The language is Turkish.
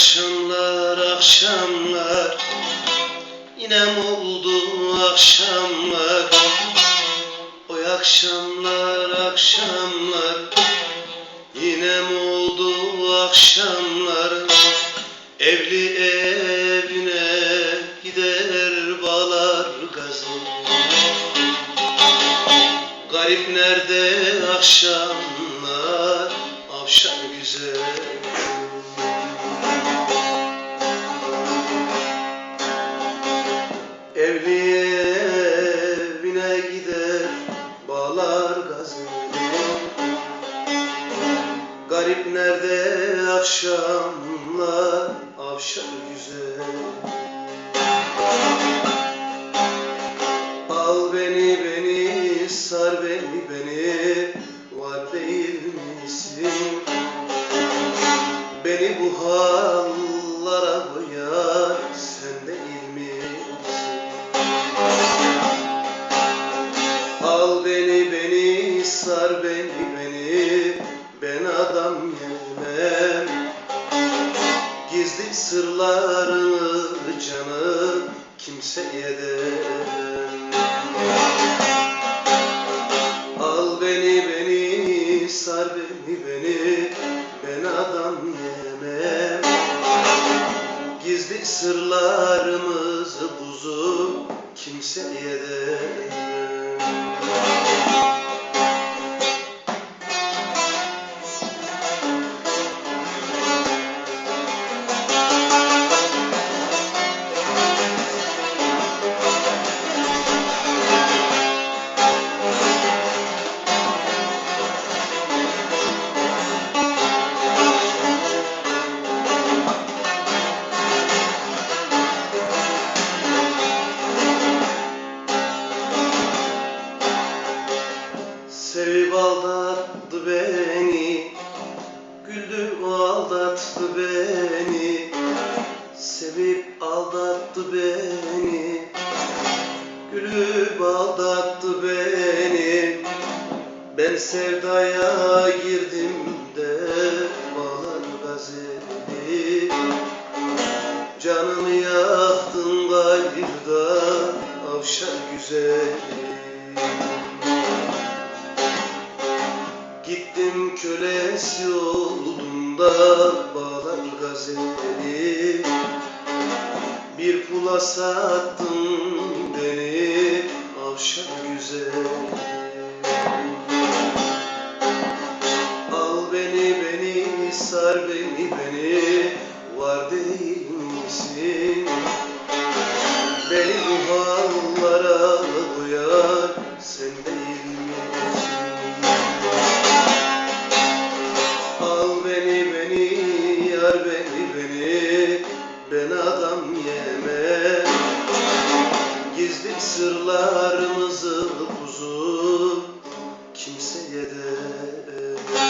Akşamlar akşamlar. Yine mi oldu akşamlar? Oy akşamlar akşamlar. Yine mi oldu akşamlar? Evli evine gider bağlar gazı. Garip nerede akşamlar? Avşar güzel Garip nerede akşamlar Avşar güzel. Al beni beni sar beni beni Var değil misin? Beni bu hallara koyar Sen Gizli sırlarını canım kimseye demem. Al beni beni sar beni beni Ben adam yemem. Gizli sırlarımızı buzu kimseye demem aldattı beni. Güldü aldattı beni. Sevip aldattı beni. Gülüp aldattı beni. Ben sevdaya girdim de Bağlar gazeli Canımı yaktın gayrda Avşar güzeli kölesi oldum da bağlar gazeli Bir pula sattın beni avşar güzel Al beni beni sar beni beni var değil misin Gizli sırlarımızı kuzu Kimseye de